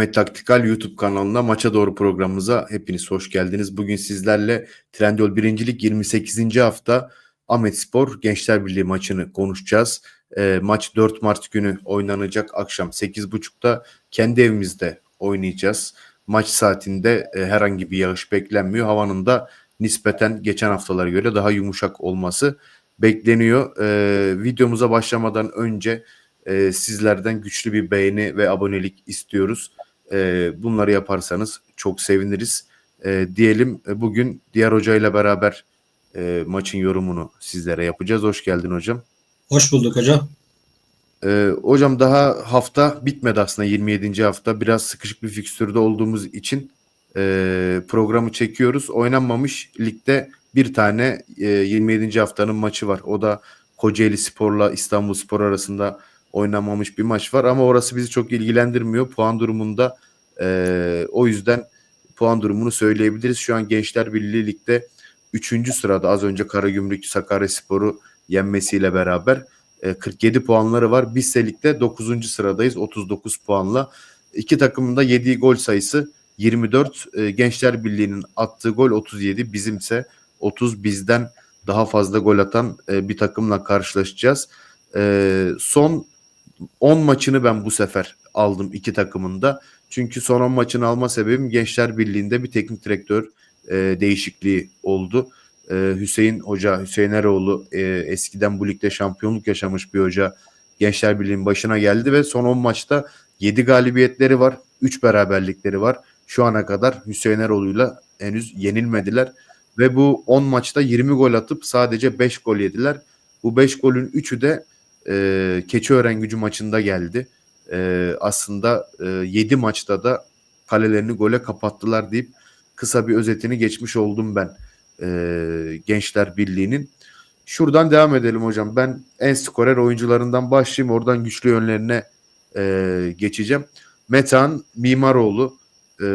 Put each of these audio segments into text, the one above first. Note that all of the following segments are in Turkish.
Ahmet Taktikal YouTube kanalında Maça Doğru programımıza hepiniz hoş geldiniz. Bugün sizlerle Trendyol 1. Lig 28. hafta Ahmet Spor Gençler Birliği maçını konuşacağız. E, maç 4 Mart günü oynanacak akşam 8.30'da kendi evimizde oynayacağız. Maç saatinde e, herhangi bir yağış beklenmiyor. Havanın da nispeten geçen haftalara göre daha yumuşak olması bekleniyor. E, videomuza başlamadan önce e, sizlerden güçlü bir beğeni ve abonelik istiyoruz. E, bunları yaparsanız çok seviniriz. E, diyelim e, bugün diğer hocayla beraber e, maçın yorumunu sizlere yapacağız. Hoş geldin hocam. Hoş bulduk hocam. E, hocam daha hafta bitmedi aslında 27. hafta. Biraz sıkışık bir fikstürde olduğumuz için e, programı çekiyoruz. Oynanmamış ligde bir tane e, 27. haftanın maçı var. O da Kocaeli Spor'la İstanbul Spor arasında oynanmamış bir maç var ama orası bizi çok ilgilendirmiyor. Puan durumunda e, o yüzden puan durumunu söyleyebiliriz. Şu an Gençler Birliği Lig'de 3. sırada az önce Karagümrük Sakaryaspor'u yenmesiyle beraber e, 47 puanları var. Biz de ligde 9. sıradayız 39 puanla. İki takımın da yediği gol sayısı 24. E, Gençler Birliği'nin attığı gol 37. Bizimse 30 bizden daha fazla gol atan e, bir takımla karşılaşacağız. E, son 10 maçını ben bu sefer aldım iki takımında. Çünkü son 10 maçını alma sebebim Gençler Birliği'nde bir teknik direktör e, değişikliği oldu. E, Hüseyin Hoca, Hüseyin Eroğlu e, eskiden bu ligde şampiyonluk yaşamış bir hoca Gençler Birliği'nin başına geldi ve son 10 maçta 7 galibiyetleri var, 3 beraberlikleri var. Şu ana kadar Hüseyin Eroğlu'yla henüz yenilmediler ve bu 10 maçta 20 gol atıp sadece 5 gol yediler. Bu 5 golün 3'ü de e, Keçiören gücü maçında geldi. E, aslında e, 7 maçta da kalelerini gole kapattılar deyip kısa bir özetini geçmiş oldum ben e, Gençler Birliği'nin. Şuradan devam edelim hocam. Ben en skorer oyuncularından başlayayım. Oradan güçlü yönlerine e, geçeceğim. Metan Mimaroğlu e,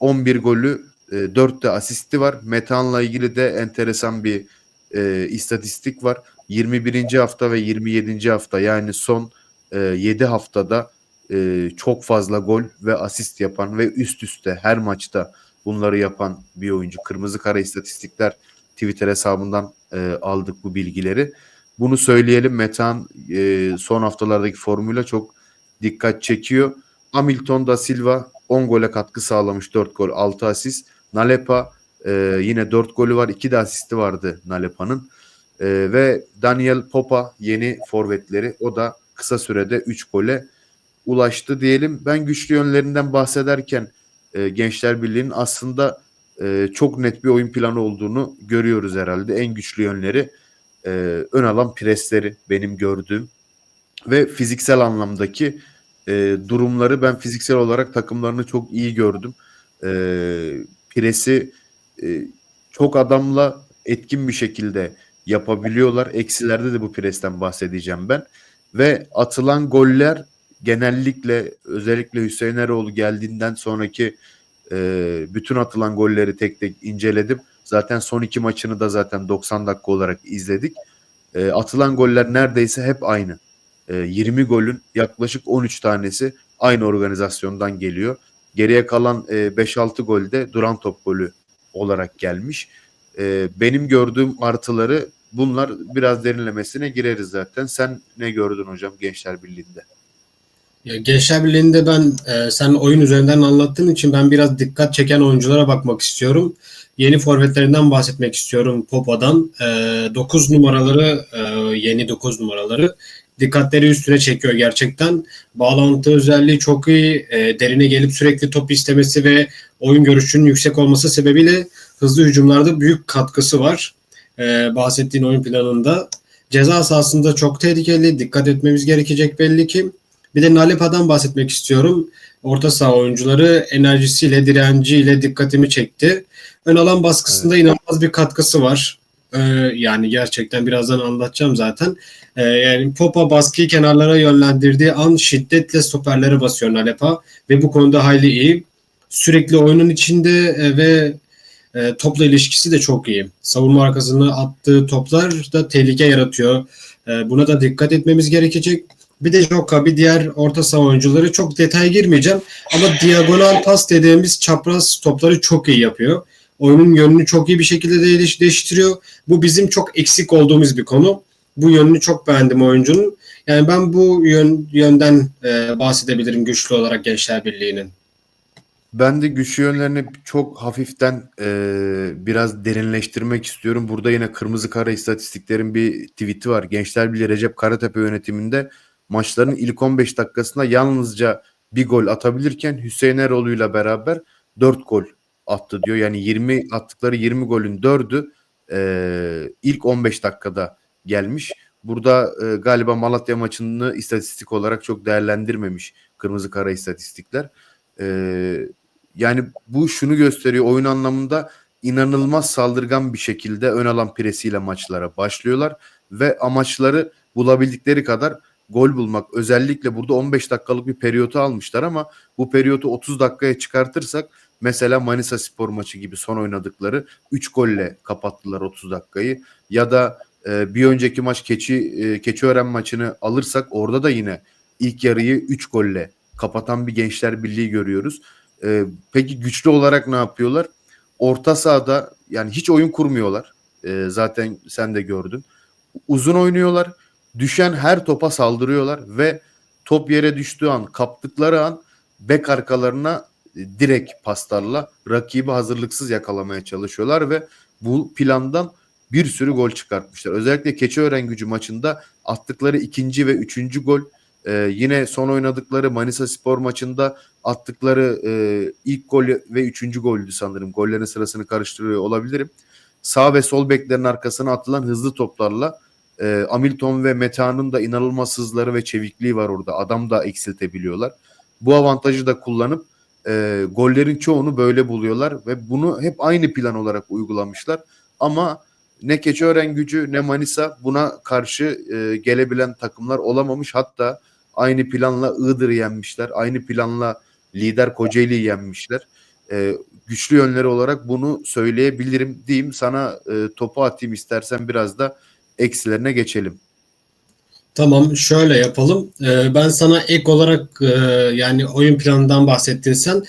11 golü e, 4 de asisti var. Metan'la ilgili de enteresan bir e, istatistik var. 21. hafta ve 27. hafta yani son e, 7 haftada e, çok fazla gol ve asist yapan ve üst üste her maçta bunları yapan bir oyuncu. Kırmızı Kara istatistikler Twitter hesabından e, aldık bu bilgileri. Bunu söyleyelim. Metan e, son haftalardaki formuyla çok dikkat çekiyor. Hamilton da Silva 10 gole katkı sağlamış. 4 gol 6 asist. Nalepa e, yine 4 golü var. 2 de asisti vardı Nalepa'nın. E, ve Daniel Popa yeni forvetleri. O da kısa sürede 3 gole ulaştı diyelim. Ben güçlü yönlerinden bahsederken e, Gençler Birliği'nin aslında e, çok net bir oyun planı olduğunu görüyoruz herhalde. En güçlü yönleri e, ön alan presleri benim gördüğüm ve fiziksel anlamdaki e, durumları ben fiziksel olarak takımlarını çok iyi gördüm. E, presi e, çok adamla etkin bir şekilde yapabiliyorlar. Eksilerde de bu presten bahsedeceğim ben. Ve atılan goller genellikle özellikle Hüseyin Eroğlu geldiğinden sonraki e, bütün atılan golleri tek tek inceledim. Zaten son iki maçını da zaten 90 dakika olarak izledik. E, atılan goller neredeyse hep aynı. E, 20 golün yaklaşık 13 tanesi aynı organizasyondan geliyor. Geriye kalan e, 5-6 golde duran top golü olarak gelmiş. E, benim gördüğüm artıları bunlar biraz derinlemesine gireriz zaten. Sen ne gördün hocam Gençler Birliği'nde? Ya Gençler Birliği'nde ben e, sen oyun üzerinden anlattığın için ben biraz dikkat çeken oyunculara bakmak istiyorum. Yeni forvetlerinden bahsetmek istiyorum Popa'dan. E, 9 numaraları e, yeni 9 numaraları dikkatleri üstüne çekiyor gerçekten. Bağlantı özelliği çok iyi. E, derine gelip sürekli top istemesi ve oyun görüşünün yüksek olması sebebiyle hızlı hücumlarda büyük katkısı var. E, bahsettiğin oyun planında. Ceza sahasında çok tehlikeli. Dikkat etmemiz gerekecek belli ki. Bir de Nalepa'dan bahsetmek istiyorum. Orta saha oyuncuları enerjisiyle, direnciyle dikkatimi çekti. Ön alan baskısında evet. inanılmaz bir katkısı var. Ee, yani gerçekten birazdan anlatacağım zaten. Ee, yani Popa baskıyı kenarlara yönlendirdiği an şiddetle stoperlere basıyor Nalepa ve bu konuda hayli iyi. Sürekli oyunun içinde e, ve e, topla ilişkisi de çok iyi. Savunma arkasını attığı toplar da tehlike yaratıyor. E, buna da dikkat etmemiz gerekecek. Bir de Joka, bir diğer orta saha oyuncuları çok detaya girmeyeceğim. Ama diagonal pas dediğimiz çapraz topları çok iyi yapıyor. Oyunun yönünü çok iyi bir şekilde değiş- değiştiriyor. Bu bizim çok eksik olduğumuz bir konu. Bu yönünü çok beğendim oyuncunun. Yani ben bu yön, yönden e, bahsedebilirim güçlü olarak Gençler Birliği'nin. Ben de güçlü yönlerini çok hafiften e, biraz derinleştirmek istiyorum. Burada yine Kırmızı Kara istatistiklerin bir tweet'i var. Gençler Birliği Recep Karatepe yönetiminde maçların ilk 15 dakikasında yalnızca bir gol atabilirken Hüseyin Eroğlu'yla beraber 4 gol attı diyor. Yani 20 attıkları 20 golün 4'ü e, ilk 15 dakikada gelmiş. Burada e, galiba Malatya maçını istatistik olarak çok değerlendirmemiş Kırmızı Kara istatistikler. Ee, yani bu şunu gösteriyor oyun anlamında inanılmaz saldırgan bir şekilde ön alan presiyle maçlara başlıyorlar ve amaçları bulabildikleri kadar gol bulmak. Özellikle burada 15 dakikalık bir periyotu almışlar ama bu periyotu 30 dakikaya çıkartırsak mesela Manisa Spor maçı gibi son oynadıkları 3 golle kapattılar 30 dakikayı ya da e, bir önceki maç Keçi e, Keçiören maçını alırsak orada da yine ilk yarıyı 3 golle kapatan bir Gençler Birliği görüyoruz. Ee, peki güçlü olarak ne yapıyorlar? Orta sahada yani hiç oyun kurmuyorlar. Ee, zaten sen de gördün. Uzun oynuyorlar. Düşen her topa saldırıyorlar ve top yere düştüğü an, kaptıkları an bek arkalarına e, direkt paslarla rakibi hazırlıksız yakalamaya çalışıyorlar ve bu plandan bir sürü gol çıkartmışlar. Özellikle Keçiören gücü maçında attıkları ikinci ve üçüncü gol ee, yine son oynadıkları Manisa Spor maçında attıkları e, ilk gol ve üçüncü goldü sanırım. Gollerin sırasını karıştırıyor olabilirim. Sağ ve sol beklerin arkasına atılan hızlı toplarla e, Hamilton ve Meta'nın da inanılmaz hızları ve çevikliği var orada. Adam da eksiltebiliyorlar. Bu avantajı da kullanıp e, gollerin çoğunu böyle buluyorlar ve bunu hep aynı plan olarak uygulamışlar. Ama ne Keçiören gücü ne Manisa buna karşı e, gelebilen takımlar olamamış. Hatta aynı planla Iğdır'ı yenmişler. Aynı planla lider Kocaeli'yi yenmişler. E, güçlü yönleri olarak bunu söyleyebilirim diyeyim. Sana e, topu atayım istersen biraz da eksilerine geçelim. Tamam şöyle yapalım. Ee, ben sana ek olarak e, yani oyun planından bahsettin sen.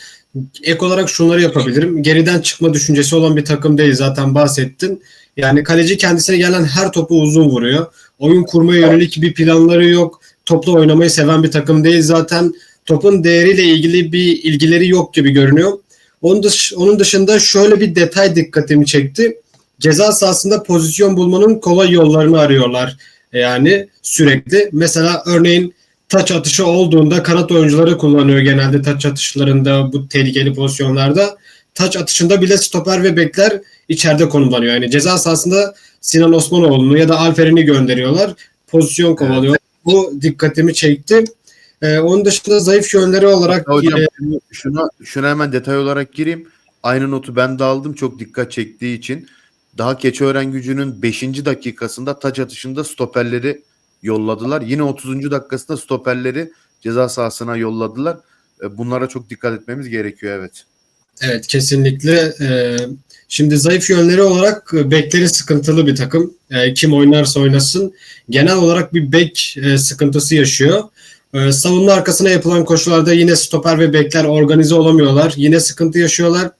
Ek olarak şunları yapabilirim. Geriden çıkma düşüncesi olan bir takım değil zaten bahsettin. Yani kaleci kendisine gelen her topu uzun vuruyor. Oyun kurmaya yönelik bir planları yok. Topla oynamayı seven bir takım değil. Zaten topun değeriyle ilgili bir ilgileri yok gibi görünüyor. Onun, dış, onun dışında şöyle bir detay dikkatimi çekti. Ceza sahasında pozisyon bulmanın kolay yollarını arıyorlar. Yani sürekli. Mesela örneğin taç atışı olduğunda kanat oyuncuları kullanıyor genelde taç atışlarında bu tehlikeli pozisyonlarda. Taç atışında bile stoper ve bekler içeride konumlanıyor. Yani ceza sahasında Sinan Osmanoğlu'nu ya da Alper'ini gönderiyorlar. Pozisyon kovalıyor. Bu dikkatimi çekti. Ee, onun dışında zayıf yönleri olarak Hocam e, şuna, şuna hemen detay olarak gireyim. Aynı notu ben de aldım çok dikkat çektiği için. Daha Keçiören gücünün 5. dakikasında taç atışında stoperleri yolladılar. Yine 30. dakikasında stoperleri ceza sahasına yolladılar. E, Bunlara çok dikkat etmemiz gerekiyor evet. Evet kesinlikle. Ee, şimdi zayıf yönleri olarak e, bekleri sıkıntılı bir takım. Kim oynarsa oynasın. Genel olarak bir bek e, sıkıntısı yaşıyor. Savunma arkasına yapılan koşularda yine stoper ve bekler organize olamıyorlar. Yine sıkıntı yaşıyorlar.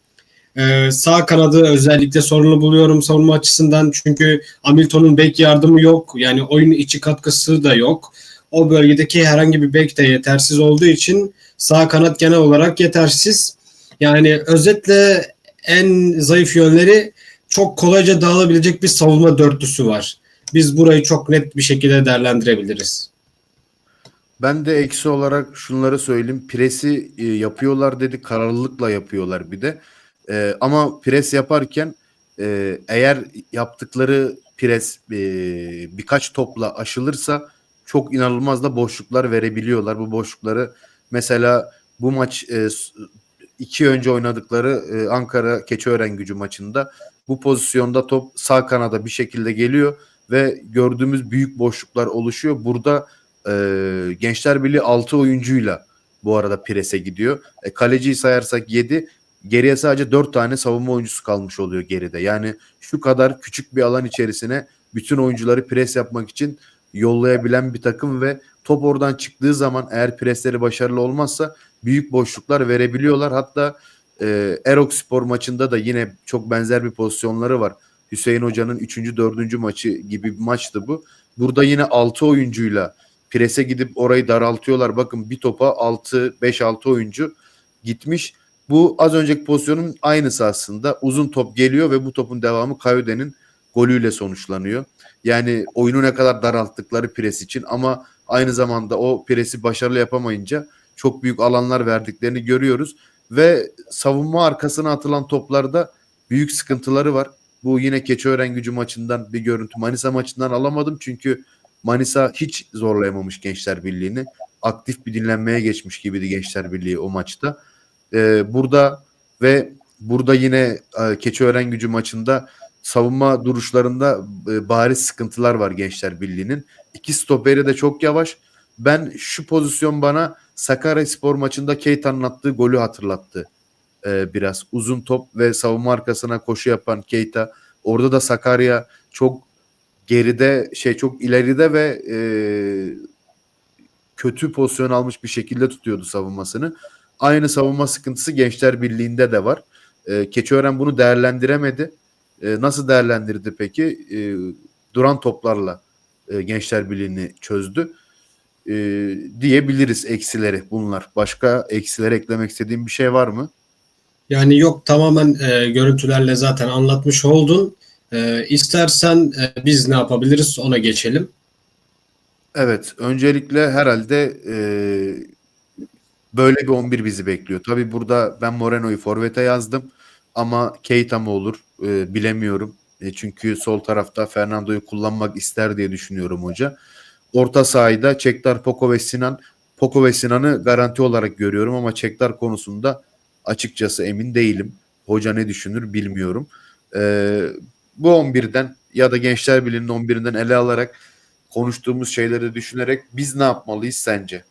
Ee, sağ kanadı özellikle sorunlu buluyorum savunma açısından. Çünkü Hamilton'un bek yardımı yok. Yani oyun içi katkısı da yok. O bölgedeki herhangi bir bek de yetersiz olduğu için sağ kanat genel olarak yetersiz. Yani özetle en zayıf yönleri çok kolayca dağılabilecek bir savunma dörtlüsü var. Biz burayı çok net bir şekilde değerlendirebiliriz. Ben de eksi olarak şunları söyleyeyim. Presi e, yapıyorlar dedi. Kararlılıkla yapıyorlar bir de. E, ama pres yaparken e, eğer yaptıkları pres e, birkaç topla aşılırsa çok inanılmaz da boşluklar verebiliyorlar. Bu boşlukları mesela bu maç e, iki önce oynadıkları e, Ankara Keçiören gücü maçında bu pozisyonda top sağ kanada bir şekilde geliyor ve gördüğümüz büyük boşluklar oluşuyor. Burada e, Gençler Birliği 6 oyuncuyla bu arada prese gidiyor. E, kaleciyi sayarsak 7. Geriye sadece 4 tane savunma oyuncusu kalmış oluyor geride. Yani şu kadar küçük bir alan içerisine bütün oyuncuları pres yapmak için yollayabilen bir takım ve top oradan çıktığı zaman eğer presleri başarılı olmazsa büyük boşluklar verebiliyorlar. Hatta e, Erok Spor maçında da yine çok benzer bir pozisyonları var. Hüseyin Hoca'nın 3. 4. maçı gibi bir maçtı bu. Burada yine 6 oyuncuyla prese gidip orayı daraltıyorlar. Bakın bir topa 6 5-6 oyuncu gitmiş. Bu az önceki pozisyonun aynısı aslında. Uzun top geliyor ve bu topun devamı Kayude'nin golüyle sonuçlanıyor. Yani oyunu ne kadar daralttıkları pres için ama aynı zamanda o presi başarılı yapamayınca çok büyük alanlar verdiklerini görüyoruz ve savunma arkasına atılan toplarda büyük sıkıntıları var. Bu yine Keçiören gücü maçından bir görüntü. Manisa maçından alamadım çünkü Manisa hiç zorlayamamış Gençler Birliği'ni. Aktif bir dinlenmeye geçmiş gibiydi Gençler Birliği o maçta. Ee, burada ve burada yine e, Keçiören gücü maçında savunma duruşlarında e, bariz sıkıntılar var Gençler Birliği'nin. İki stoperi de çok yavaş. Ben şu pozisyon bana Sakarya Spor maçında Keita'nın attığı golü hatırlattı. Ee, biraz uzun top ve savunma arkasına koşu yapan Keita. Orada da Sakarya çok geride şey çok ileride ve e, kötü pozisyon almış bir şekilde tutuyordu savunmasını. Aynı savunma sıkıntısı Gençler Birliği'nde de var. E, Keçiören bunu değerlendiremedi. E, nasıl değerlendirdi peki? E, duran toplarla e, Gençler Birliği'ni çözdü. E, diyebiliriz eksileri bunlar. Başka eksileri eklemek istediğim bir şey var mı? Yani yok tamamen e, görüntülerle zaten anlatmış oldun. E, istersen e, biz ne yapabiliriz ona geçelim. Evet, öncelikle herhalde e, böyle bir 11 bizi bekliyor. Tabii burada ben Moreno'yu forvete yazdım ama Keita mı olur e, bilemiyorum. E, çünkü sol tarafta Fernando'yu kullanmak ister diye düşünüyorum hoca. Orta sahada Çektar, Poko ve Sinan. Poko ve Sinan'ı garanti olarak görüyorum ama Çektar konusunda açıkçası emin değilim. Hoca ne düşünür bilmiyorum. E, bu 11'den ya da Gençler Birliği'nin 11'inden ele alarak konuştuğumuz şeyleri düşünerek biz ne yapmalıyız sence?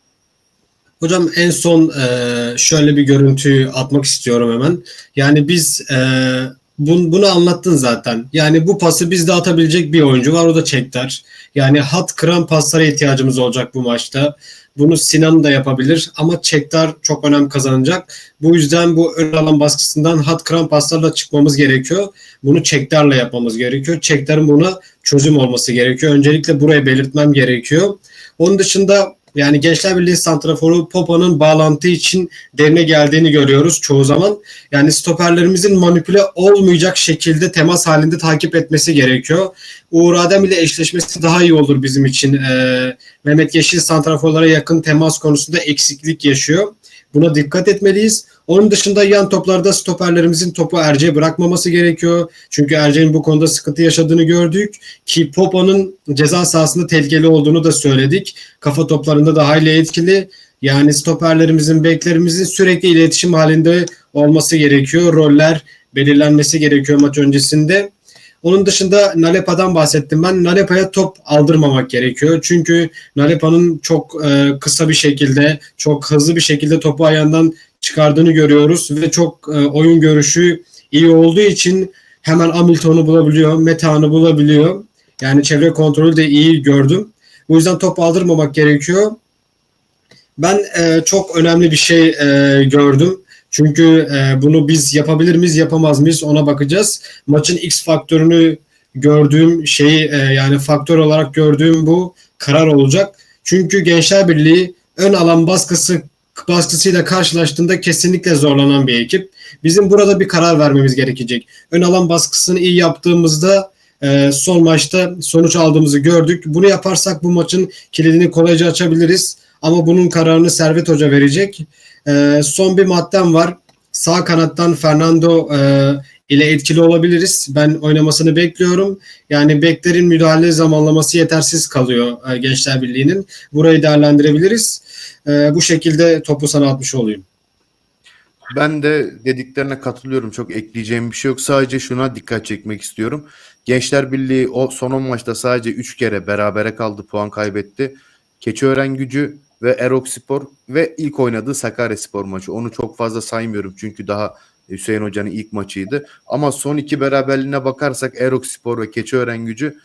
Hocam en son e, şöyle bir görüntüyü atmak istiyorum hemen. Yani biz e, bun, bunu anlattın zaten. Yani bu pası bizde atabilecek bir oyuncu var o da Çektar. Yani hat kıran paslara ihtiyacımız olacak bu maçta. Bunu Sinan da yapabilir ama Çektar çok önem kazanacak. Bu yüzden bu ön alan baskısından hat kıran paslarla çıkmamız gerekiyor. Bunu Çektar'la yapmamız gerekiyor. Çektar'ın buna çözüm olması gerekiyor. Öncelikle buraya belirtmem gerekiyor. Onun dışında yani Gençler Birliği santraforu Popa'nın bağlantı için derine geldiğini görüyoruz çoğu zaman. Yani stoperlerimizin manipüle olmayacak şekilde temas halinde takip etmesi gerekiyor. Uğur Adem ile eşleşmesi daha iyi olur bizim için. Ee, Mehmet Yeşil santraforlara yakın temas konusunda eksiklik yaşıyor. Buna dikkat etmeliyiz. Onun dışında yan toplarda stoperlerimizin topu Erce'ye bırakmaması gerekiyor. Çünkü Erce'nin bu konuda sıkıntı yaşadığını gördük. Ki Popa'nın ceza sahasında tehlikeli olduğunu da söyledik. Kafa toplarında da hayli etkili. Yani stoperlerimizin, beklerimizin sürekli iletişim halinde olması gerekiyor. Roller belirlenmesi gerekiyor maç öncesinde. Onun dışında Nalepa'dan bahsettim ben. Nalepa'ya top aldırmamak gerekiyor. Çünkü Nalepa'nın çok e, kısa bir şekilde, çok hızlı bir şekilde topu ayağından çıkardığını görüyoruz ve çok e, oyun görüşü iyi olduğu için hemen Hamilton'u bulabiliyor, Meta'nı bulabiliyor. Yani çevre kontrolü de iyi gördüm. Bu yüzden top aldırmamak gerekiyor. Ben e, çok önemli bir şey e, gördüm. Çünkü e, bunu biz yapabilir miyiz, yapamaz mıyız ona bakacağız. Maçın X faktörünü gördüğüm şey e, yani faktör olarak gördüğüm bu karar olacak. Çünkü Gençler Birliği ön alan baskısı baskısıyla karşılaştığında kesinlikle zorlanan bir ekip. Bizim burada bir karar vermemiz gerekecek. Ön alan baskısını iyi yaptığımızda e, son maçta sonuç aldığımızı gördük. Bunu yaparsak bu maçın kilidini kolayca açabiliriz. Ama bunun kararını Servet Hoca verecek. E, son bir maddem var. Sağ kanattan Fernando e, ile etkili olabiliriz. Ben oynamasını bekliyorum. Yani beklerin müdahale zamanlaması yetersiz kalıyor e, Gençler Birliği'nin. Burayı değerlendirebiliriz. E, bu şekilde topu sana atmış olayım. Ben de dediklerine katılıyorum. Çok ekleyeceğim bir şey yok. Sadece şuna dikkat çekmek istiyorum. Gençler Birliği o son 10 maçta sadece 3 kere berabere kaldı, puan kaybetti. Keçiören Gücü ve Erok Spor ve ilk oynadığı Sakarya Spor maçı. Onu çok fazla saymıyorum çünkü daha Hüseyin Hoca'nın ilk maçıydı. Ama son iki beraberliğine bakarsak Erok Spor ve Keçiören Gücü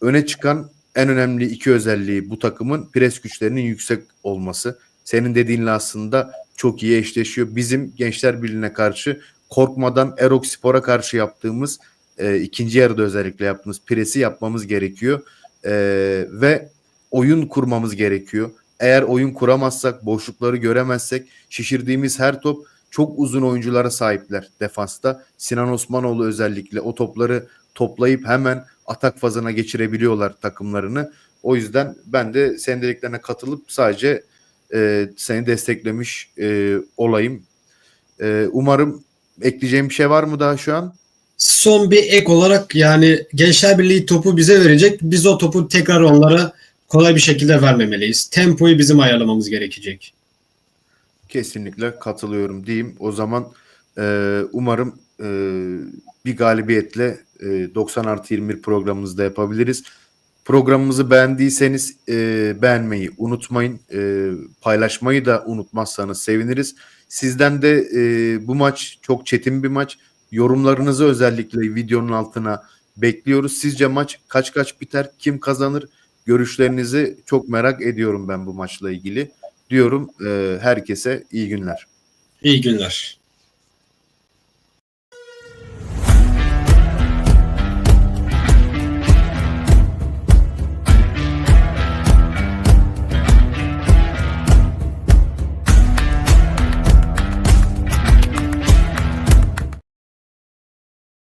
öne çıkan en önemli iki özelliği bu takımın pres güçlerinin yüksek olması. Senin dediğinle aslında çok iyi eşleşiyor. Bizim Gençler Birliği'ne karşı korkmadan Erok Spor'a karşı yaptığımız e, ikinci yarıda özellikle yaptığımız presi yapmamız gerekiyor. E, ve oyun kurmamız gerekiyor. Eğer oyun kuramazsak, boşlukları göremezsek şişirdiğimiz her top çok uzun oyunculara sahipler defansta. Sinan Osmanoğlu özellikle o topları toplayıp hemen atak fazına geçirebiliyorlar takımlarını. O yüzden ben de senin dediklerine katılıp sadece e, seni desteklemiş e, olayım. E, umarım ekleyeceğim bir şey var mı daha şu an? Son bir ek olarak yani Gençler Birliği topu bize verecek. Biz o topu tekrar onlara kolay bir şekilde vermemeliyiz. Tempoyu bizim ayarlamamız gerekecek. Kesinlikle katılıyorum diyeyim. O zaman e, umarım e, bir galibiyetle e, 90 artı 21 programımızı da yapabiliriz. Programımızı beğendiyseniz e, beğenmeyi unutmayın. E, paylaşmayı da unutmazsanız seviniriz. Sizden de e, bu maç çok çetin bir maç. Yorumlarınızı özellikle videonun altına bekliyoruz. Sizce maç kaç kaç biter? Kim kazanır? Görüşlerinizi çok merak ediyorum ben bu maçla ilgili. Diyorum e, herkese iyi günler. İyi günler.